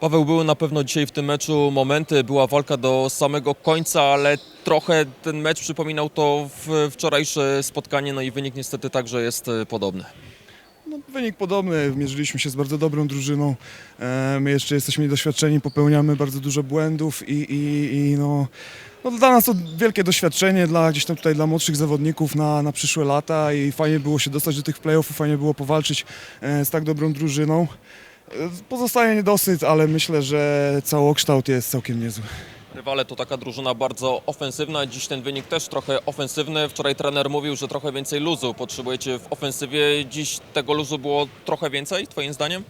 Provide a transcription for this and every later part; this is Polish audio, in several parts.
Paweł, były na pewno dzisiaj w tym meczu momenty, była walka do samego końca, ale trochę ten mecz przypominał to wczorajsze spotkanie, no i wynik niestety także jest e, podobny. No, wynik podobny, mierzyliśmy się z bardzo dobrą drużyną. E, My jeszcze jesteśmy niedoświadczeni, popełniamy bardzo dużo błędów i, i, i no, no dla nas to wielkie doświadczenie, dla gdzieś tam tutaj dla młodszych zawodników na, na przyszłe lata i fajnie było się dostać do tych playoffów, fajnie było powalczyć e, z tak dobrą drużyną. Pozostaje niedosyt, ale myślę, że całokształt jest całkiem niezły. Rywale to taka drużyna bardzo ofensywna, dziś ten wynik też trochę ofensywny. Wczoraj trener mówił, że trochę więcej luzu potrzebujecie w ofensywie. Dziś tego luzu było trochę więcej, twoim zdaniem?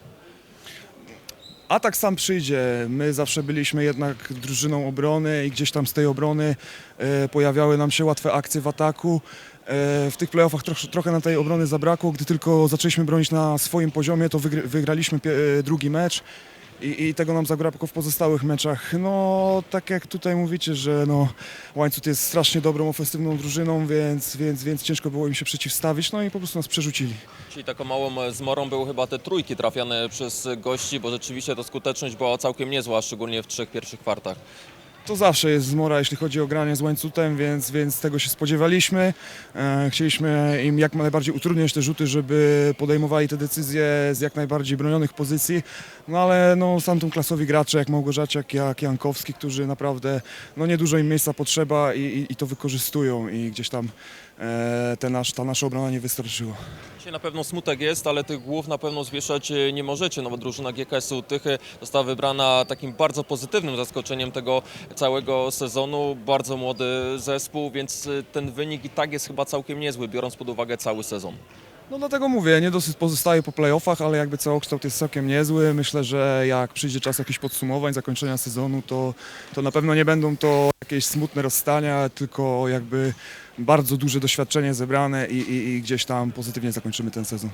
Atak sam przyjdzie. My zawsze byliśmy jednak drużyną obrony i gdzieś tam z tej obrony e, pojawiały nam się łatwe akcje w ataku. E, w tych playoffach troch, trochę nam tej obrony zabrakło. Gdy tylko zaczęliśmy bronić na swoim poziomie, to wygr- wygraliśmy e, drugi mecz. I, I tego nam zabrakło w pozostałych meczach. No, tak jak tutaj mówicie, że no, Łańcut jest strasznie dobrą, ofensywną drużyną, więc, więc, więc ciężko było im się przeciwstawić, no i po prostu nas przerzucili. Czyli taką małą e, zmorą były chyba te trójki trafiane przez gości, bo rzeczywiście to skuteczność była całkiem niezła, szczególnie w trzech pierwszych kwartach. To zawsze jest zmora, jeśli chodzi o granie z łańcutem, więc, więc tego się spodziewaliśmy. E, chcieliśmy im jak najbardziej utrudniać te rzuty, żeby podejmowali te decyzje z jak najbardziej bronionych pozycji. No ale no, są tu klasowi gracze jak Małgorzaciak, jak Jankowski, którzy naprawdę no, niedużo im miejsca potrzeba i, i, i to wykorzystują i gdzieś tam e, te nasz, ta nasza obrona nie wystarczyła. Dzisiaj na pewno smutek jest, ale tych głów na pewno zwieszać e, nie możecie, no bo drużyna GKS-u Tychy została wybrana takim bardzo pozytywnym zaskoczeniem tego całego sezonu. Bardzo młody zespół, więc e, ten wynik i tak jest chyba całkiem niezły, biorąc pod uwagę cały sezon. No dlatego mówię, niedosyt pozostaje po playoffach, ale jakby całokształt jest całkiem niezły. Myślę, że jak przyjdzie czas jakichś podsumowań, zakończenia sezonu, to, to na pewno nie będą to jakieś smutne rozstania, tylko jakby bardzo duże doświadczenie zebrane i, i, i gdzieś tam pozytywnie zakończymy ten sezon.